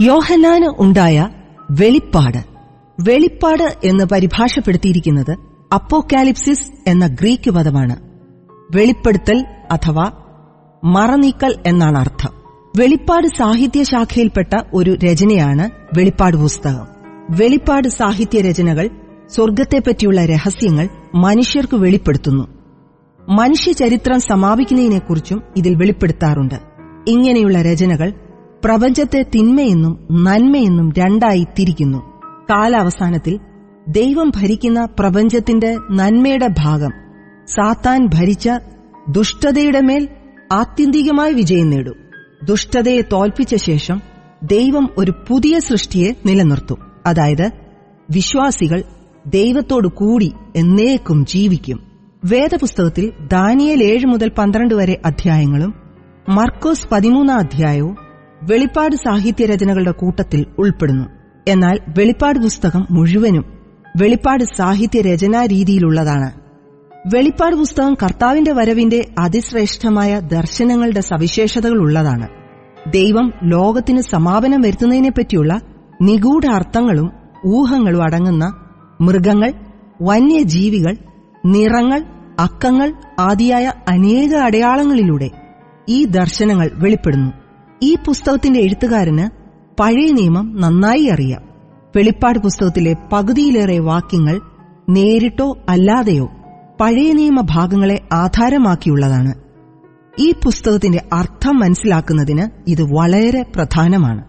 യോഹന്നാന് ഉണ്ടായ വെളിപ്പാട്. വെളിപ്പാട് എന്ന് പരിഭാഷപ്പെടുത്തിയിരിക്കുന്നത് അപ്പോക്കാലിപ്സിസ് എന്ന ഗ്രീക്ക് പദമാണ്. വെളിപ്പെടുത്തൽ അഥവാ മറനീക്കൽ എന്നാണ് അർത്ഥം. വെളിപ്പാട് സാഹിത്യ ശാഖയിൽപ്പെട്ട ഒരു രചനയാണ് വെളിപ്പാട് പുസ്തകം. വെളിപ്പാട് സാഹിത്യ രചനകൾ സ്വർഗത്തെപ്പറ്റിയുള്ള രഹസ്യങ്ങൾ മനുഷ്യർക്ക് വെളിപ്പെടുത്തുന്നു. മനുഷ്യ ചരിത്രം സമാപിക്കുന്നതിനെക്കുറിച്ചും ഇതിൽ വെളിപ്പെടുത്താറുണ്ട്. ഇങ്ങനെയുള്ള രചനകൾ പ്രപഞ്ചത്തെ തിന്മയെന്നും നന്മയെന്നും രണ്ടായി തിരിക്കുന്നു കാലാവസാനത്തിൽ ദൈവം ഭരിക്കുന്ന പ്രപഞ്ചത്തിന്റെ നന്മയുടെ ഭാഗം സാത്താൻ ഭരിച്ച ദുഷ്ടതയുടെ മേൽ ആത്യന്തികമായി വിജയം നേടും. ദുഷ്ടതയെ തോൽപ്പിച്ച ശേഷം ദൈവം ഒരു പുതിയ സൃഷ്ടിയെ നിലനിർത്തും. അതായത് വിശ്വാസികൾ ദൈവത്തോടു കൂടി എന്നേക്കും ജീവിക്കും. വേദപുസ്തകത്തിൽ ദാനിയൽ ഏഴ് മുതൽ പന്ത്രണ്ട് വരെ അധ്യായങ്ങളും മർക്കോസ് പതിമൂന്നാം അധ്യായവും വെളിപ്പാട് സാഹിത്യ രചനകളുടെ കൂട്ടത്തിൽ ഉൾപ്പെടുന്നു. എന്നാൽ വെളിപ്പാട് പുസ്തകം മുഴുവനും വെളിപ്പാട് സാഹിത്യ രചനാ രീതിയിലുള്ളതാണ്. വെളിപ്പാട് പുസ്തകം കർത്താവിന്റെ വരവിന്റെ അതിശ്രേഷ്ഠമായ ദർശനങ്ങളുടെ സവിശേഷതകൾ ഉള്ളതാണ് ദൈവം ലോകത്തിന് സമാപനം വരുത്തുന്നതിനെപ്പറ്റിയുള്ള നിഗൂഢ അർത്ഥങ്ങളും ഊഹങ്ങളും അടങ്ങുന്ന മൃഗങ്ങൾ വന്യജീവികൾ നിറങ്ങൾ അക്കങ്ങൾ ആദിയായ അനേക അടയാളങ്ങളിലൂടെ ഈ ദർശനങ്ങൾ വെളിപ്പെടുന്നു. ഈ പുസ്തകത്തിന്റെ എഴുത്തുകാരന് പഴയ നിയമം നന്നായി അറിയാം. വെളിപ്പാട് പുസ്തകത്തിലെ പകുതിയിലേറെ വാക്യങ്ങൾ നേരിട്ടോ അല്ലാതെയോ പഴയ നിയമ ഭാഗങ്ങളെ ആധാരമാക്കിയുള്ളതാണ്. ഈ പുസ്തകത്തിന്റെ അർത്ഥം മനസ്സിലാക്കുന്നതിന് ഇത് വളരെ പ്രധാനമാണ്.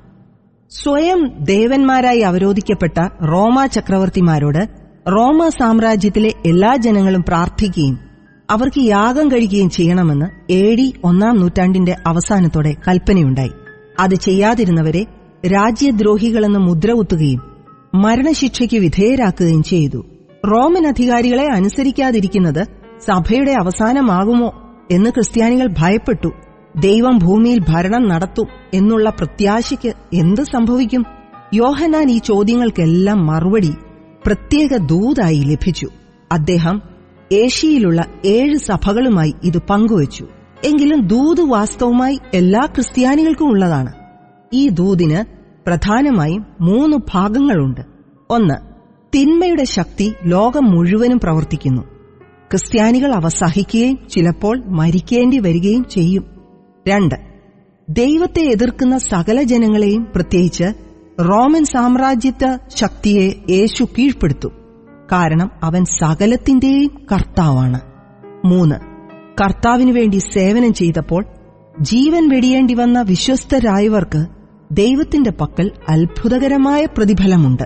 സ്വയം ദേവന്മാരായി അവരോധിക്കപ്പെട്ട റോമ ചക്രവർത്തിമാരോട് റോമ സാമ്രാജ്യത്തിലെ എല്ലാ ജനങ്ങളും പ്രാർത്ഥിക്കുകയും അവർക്ക് യാഗം കഴിക്കുകയും ചെയ്യണമെന്ന് എ ഡി ഒന്നാം നൂറ്റാണ്ടിന്റെ അവസാനത്തോടെ കൽപ്പനയുണ്ടായി. അത് ചെയ്യാതിരുന്നവരെ രാജ്യദ്രോഹികളെന്ന് മുദ്ര കുത്തുകയും മരണശിക്ഷയ്ക്ക് വിധേയരാക്കുകയും ചെയ്തു. റോമൻ അധികാരികളെ അനുസരിക്കാതിരിക്കുന്നത് സഭയുടെ അവസാനമാകുമോ എന്ന് ക്രിസ്ത്യാനികൾ ഭയപ്പെട്ടു. ദൈവം ഭൂമിയിൽ ഭരണം നടത്തും എന്നുള്ള പ്രത്യാശയ്ക്ക് എന്ത് സംഭവിക്കും? യോഹനാൻ ഈ ചോദ്യങ്ങൾക്കെല്ലാം മറുപടി പ്രത്യേക ദൂതായി ലഭിച്ചു. അദ്ദേഹം ഏഷ്യയിലുള്ള ഏഴ് സഭകളുമായി ഇത് പങ്കുവച്ചു. എങ്കിലും ദൂത് വാസ്തവമായി എല്ലാ ക്രിസ്ത്യാനികൾക്കും ഉള്ളതാണ്. ഈ ദൂതിന് പ്രധാനമായും മൂന്ന് ഭാഗങ്ങളുണ്ട്. ഒന്ന് തിന്മയുടെ ശക്തി ലോകം മുഴുവനും പ്രവർത്തിക്കുന്നു. ക്രിസ്ത്യാനികൾ അവ സഹിക്കുകയും ചിലപ്പോൾ മരിക്കേണ്ടി വരികയും ചെയ്യും. രണ്ട് ദൈവത്തെ എതിർക്കുന്ന സകല ജനങ്ങളെയും പ്രത്യേകിച്ച് റോമൻ സാമ്രാജ്യത്വ ശക്തിയെ യേശു കീഴ്പ്പെടുത്തും. കാരണം അവൻ സകലത്തിന്റെയും കർത്താവാണ്. മൂന്ന് കർത്താവിനു വേണ്ടി സേവനം ചെയ്തപ്പോൾ ജീവൻ വെടിയേണ്ടി വന്ന വിശ്വസ്തരായവർക്ക് ദൈവത്തിന്റെ പക്കൽ അത്ഭുതകരമായ പ്രതിഫലമുണ്ട്.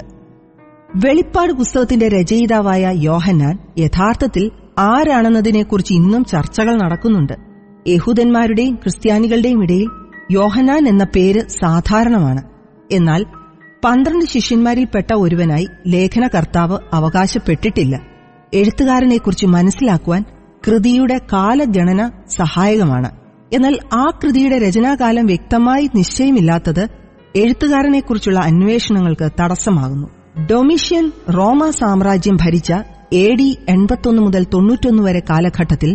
വെളിപ്പാട് പുസ്തകത്തിന്റെ രചയിതാവായ യോഹന്നാൻ യഥാർത്ഥത്തിൽ ആരാണെന്നതിനെക്കുറിച്ച് ഇന്നും ചർച്ചകൾ നടക്കുന്നുണ്ട്. യഹൂദന്മാരുടെയും ക്രിസ്ത്യാനികളുടെയും ഇടയിൽ യോഹന്നാൻ എന്ന പേര് സാധാരണമാണ്. എന്നാൽ പന്ത്രണ്ട് ശിഷ്യന്മാരിൽപ്പെട്ട ഒരുവനായി ലേഖനകർത്താവ് അവകാശപ്പെട്ടിട്ടില്ല. എഴുത്തുകാരനെക്കുറിച്ച് മനസ്സിലാക്കുവാൻ കൃതിയുടെ കാലഗണന സഹായകമാണ്. എന്നാൽ ആ കൃതിയുടെ രചനാകാലം വ്യക്തമായി നിശ്ചയമില്ലാത്തത് എഴുത്തുകാരനെക്കുറിച്ചുള്ള അന്വേഷണങ്ങൾക്ക് തടസ്സമാകുന്നു. ഡൊമിഷ്യൻ റോമ സാമ്രാജ്യം ഭരിച്ച എ ഡി എൺപത്തൊന്ന് മുതൽ തൊണ്ണൂറ്റൊന്ന് വരെ കാലഘട്ടത്തിൽ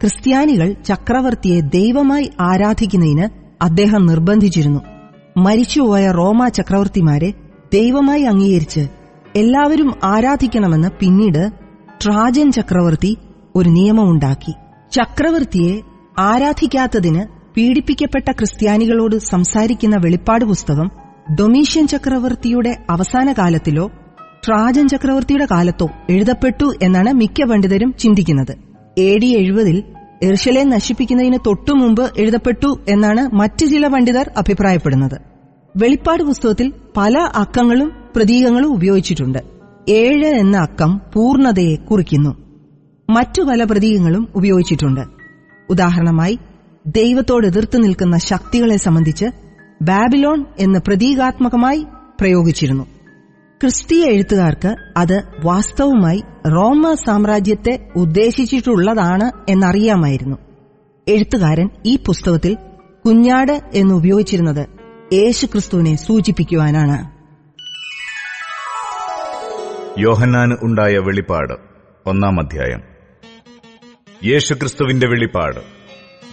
ക്രിസ്ത്യാനികൾ ചക്രവർത്തിയെ ദൈവമായി ആരാധിക്കുന്നതിന് അദ്ദേഹം നിർബന്ധിച്ചിരുന്നു. മരിച്ചുപോയ റോമ ചക്രവർത്തിമാരെ ദൈവമായി അംഗീകരിച്ച് എല്ലാവരും ആരാധിക്കണമെന്ന് പിന്നീട് ട്രാജൻ ചക്രവർത്തി ഒരു നിയമമുണ്ടാക്കി. ചക്രവർത്തിയെ ആരാധിക്കാത്തതിന് പീഡിപ്പിക്കപ്പെട്ട ക്രിസ്ത്യാനികളോട് സംസാരിക്കുന്ന വെളിപ്പാട് പുസ്തകം ഡൊമീഷ്യൻ ചക്രവർത്തിയുടെ അവസാന കാലത്തിലോ ട്രാജൻ ചക്രവർത്തിയുടെ കാലത്തോ എഴുതപ്പെട്ടു എന്നാണ് മിക്ക പണ്ഡിതരും ചിന്തിക്കുന്നത്. എ ഡി എഴുപതിൽ എർഷലെ നശിപ്പിക്കുന്നതിന് തൊട്ടുമുമ്പ് എഴുതപ്പെട്ടു എന്നാണ് മറ്റു ചില പണ്ഡിതർ അഭിപ്രായപ്പെടുന്നത്. വെളിപ്പാട് പുസ്തകത്തിൽ പല അക്കങ്ങളും പ്രതീകങ്ങളും ഉപയോഗിച്ചിട്ടുണ്ട്. ഏഴ് എന്ന അക്കം പൂർണതയെ കുറിക്കുന്നു. മറ്റു പല പ്രതീകങ്ങളും ഉപയോഗിച്ചിട്ടുണ്ട്. ഉദാഹരണമായി ദൈവത്തോട് എതിർത്ത് നിൽക്കുന്ന ശക്തികളെ സംബന്ധിച്ച് ബാബിലോൺ എന്ന് പ്രതീകാത്മകമായി പ്രയോഗിച്ചിരുന്നു. ക്രിസ്തീയ എഴുത്തുകാർക്ക് അത് വാസ്തവമായി റോമ സാമ്രാജ്യത്തെ ഉദ്ദേശിച്ചിട്ടുള്ളതാണ് എന്നറിയാമായിരുന്നു. എഴുത്തുകാരൻ ഈ പുസ്തകത്തിൽ കുഞ്ഞാട് എന്ന് ഉപയോഗിച്ചിരുന്നത് യേശുക്രിസ്തുവിനെ സൂചിപ്പിക്കുവാനാണ്. യോഹന്നാന് ഉണ്ടായ വെളിപ്പാട് ഒന്നാം അധ്യായം. യേശുക്രിസ്തുവിന്റെ വെളിപ്പാട്.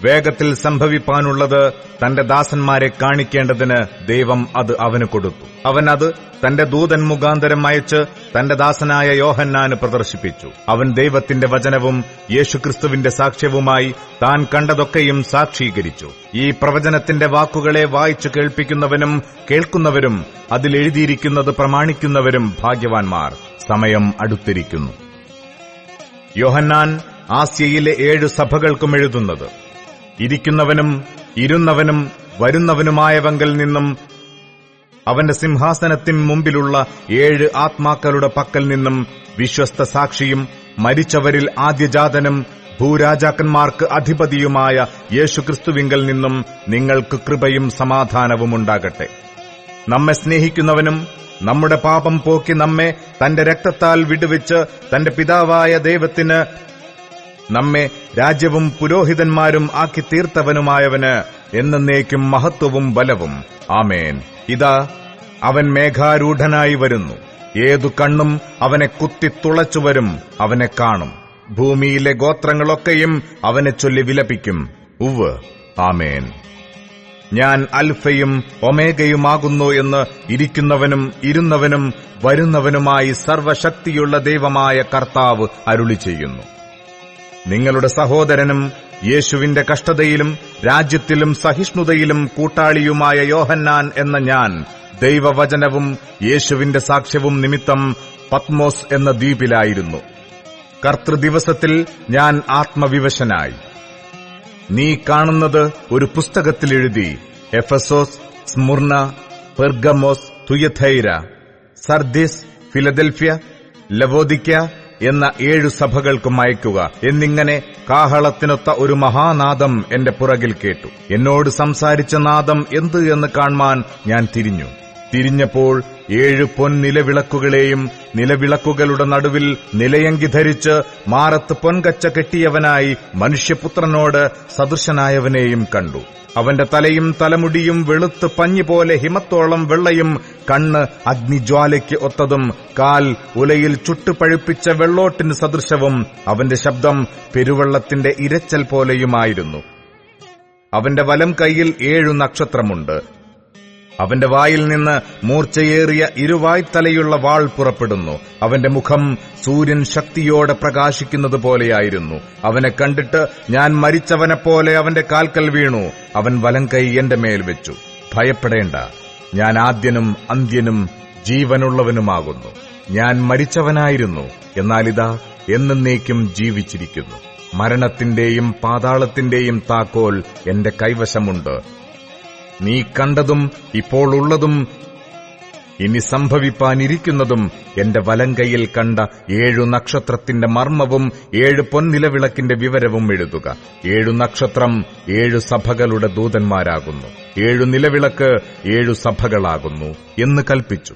വേഗത്തിൽ സംഭവിപ്പാനുള്ളത് തന്റെ ദാസന്മാരെ കാണിക്കേണ്ടതിന് ദൈവം അത് അവന് കൊടുത്തു. അവൻ അത് തന്റെ ദൂതൻ മുഖാന്തരം അയച്ച് തന്റെ ദാസനായ യോഹന്നാന് പ്രദർശിപ്പിച്ചു. അവൻ ദൈവത്തിന്റെ വചനവും യേശുക്രിസ്തുവിന്റെ സാക്ഷ്യവുമായി താൻ കണ്ടതൊക്കെയും സാക്ഷീകരിച്ചു. ഈ പ്രവചനത്തിന്റെ വാക്കുകളെ വായിച്ചു കേൾപ്പിക്കുന്നവനും കേൾക്കുന്നവരും അതിലെഴുതിയിരിക്കുന്നത് പ്രമാണിക്കുന്നവരും ഭാഗ്യവാൻമാർ സമയം അടുത്തിരിക്കുന്നു. യോഹന്നാൻ ആസ്യയിലെ ഏഴ് സഭകൾക്കും എഴുതുന്നത് ഇരിക്കുന്നവനും ഇരുന്നവനും വരുന്നവനുമായവങ്കിൽ നിന്നും അവന്റെ സിംഹാസനത്തിൻ മുമ്പിലുള്ള ഏഴ് ആത്മാക്കളുടെ പക്കൽ നിന്നും വിശ്വസ്ത സാക്ഷിയും മരിച്ചവരിൽ ആദ്യജാതനും ഭൂരാജാക്കന്മാർക്ക് അധിപതിയുമായ യേശുക്രിസ്തുവിങ്കൽ നിന്നും നിങ്ങൾക്ക് കൃപയും സമാധാനവും ഉണ്ടാകട്ടെ. നമ്മെ സ്നേഹിക്കുന്നവനും നമ്മുടെ പാപം പോക്കി നമ്മെ തന്റെ രക്തത്താൽ വിടുവിച്ച് തന്റെ പിതാവായ ദൈവത്തിന് നമ്മെ രാജ്യവും പുരോഹിതന്മാരും ആക്കി തീർത്തവനുമായവന് എന്നേക്കും മഹത്വവും ബലവും. ആമേൻ. ഇതാ അവൻ മേഘാരൂഢനായി വരുന്നു. ഏതു കണ്ണും അവനെ കുത്തിത്തുളച്ചു വരും അവനെ കാണും. ഭൂമിയിലെ ഗോത്രങ്ങളൊക്കെയും അവനെ ചൊല്ലി വിലപിക്കും. ഉവ് ആമേൻ. ഞാൻ അൽഫയും ഒമേഗയുമാകുന്നു എന്ന് ഇരിക്കുന്നവനും ഇരുന്നവനും വരുന്നവനുമായി സർവശക്തിയുള്ള ദൈവമായ കർത്താവ് അരുളി ചെയ്യുന്നു നിങ്ങളുടെ സഹോദരനും യേശുവിന്റെ കഷ്ടതയിലും രാജ്യത്തിലും സഹിഷ്ണുതയിലും കൂട്ടാളിയുമായ യോഹന്നാൻ എന്ന ഞാൻ ദൈവവചനവും യേശുവിന്റെ സാക്ഷ്യവും നിമിത്തം പത്മോസ് എന്ന ദ്വീപിലായിരുന്നു. കർത്തൃദിവസത്തിൽ ഞാൻ ആത്മവിവശനായി. നീ കാണുന്നത് ഒരു പുസ്തകത്തിൽ എഴുതി Ephesus Smyrna Pergamos Thyatira Sardis Philadelphia Laodicea എന്ന ഏഴു സഭകൾക്കും അയക്കുക. എന്നിങ്ങനെ കാഹളത്തിനൊത്ത ഒരു മഹാനാദം എന്റെ പുറകിൽ കേട്ടു. എന്നോട് സംസാരിച്ച നാദം എന്ത് എന്ന് കാണുവാൻ ഞാൻ തിരിഞ്ഞു. തിരിഞ്ഞപ്പോൾ ഏഴ് പൊൻ പൊൻനിലവിളക്കുകളെയും നിലവിളക്കുകളുടെ നടുവിൽ നിലയങ്കി ധരിച്ച് മാറത്ത് പൊൻകച്ച കെട്ടിയവനായി മനുഷ്യപുത്രനോട് സദൃശനായവനെയും കണ്ടു. അവന്റെ തലയും തലമുടിയും വെളുത്ത് പഞ്ഞി പോലെ ഹിമത്തോളം വെള്ളയും കണ്ണ് അഗ്നിജ്വാലയ്ക്ക് ഒത്തതും കാൽ ഉലയിൽ ചുട്ടുപഴുപ്പിച്ച വെള്ളോട്ടിന് സദൃശവും അവന്റെ ശബ്ദം പെരുവെള്ളത്തിന്റെ ഇരച്ചൽ പോലെയുമായിരുന്നു. അവന്റെ വലം കൈയിൽ ഏഴു നക്ഷത്രമുണ്ട്. അവന്റെ വായിൽ നിന്ന് മൂർച്ചയേറിയ ഇരുവായ്ത്തലയുള്ള വാൾ പുറപ്പെടുന്നു. അവന്റെ മുഖം സൂര്യൻ ശക്തിയോടെ പ്രകാശിക്കുന്നത് പോലെയായിരുന്നു. അവനെ കണ്ടിട്ട് ഞാൻ മരിച്ചവനെപ്പോലെ അവന്റെ കാൽക്കൽ വീണു. അവൻ വലം കൈ എന്റെ മേൽ വെച്ചു. ഭയപ്പെടേണ്ട. ഞാൻ ആദ്യനും അന്ത്യനും ജീവനുള്ളവനുമാകുന്നു. ഞാൻ മരിച്ചവനായിരുന്നു. എന്നാലിതാ എന്നേക്കും ജീവിച്ചിരിക്കുന്നു. മരണത്തിന്റെയും പാതാളത്തിന്റെയും താക്കോൽ എന്റെ കൈവശമുണ്ട്. നീ കണ്ടതും ഇപ്പോൾ ഉള്ളതും ഇനി സംഭവിപ്പാനിരിക്കുന്നതും എന്റെ വലങ്കയിൽ കണ്ട ഏഴു നക്ഷത്രത്തിന്റെ മർമ്മവും ഏഴ് പൊൻനിലവിളക്കിന്റെ വിവരവും എഴുതുക. ഏഴു നക്ഷത്രം ഏഴു സഭകളുടെ ദൂതന്മാരാകുന്നു. ഏഴു നിലവിളക്ക് ഏഴു സഭകളാകുന്നു എന്ന് കൽപ്പിച്ചു.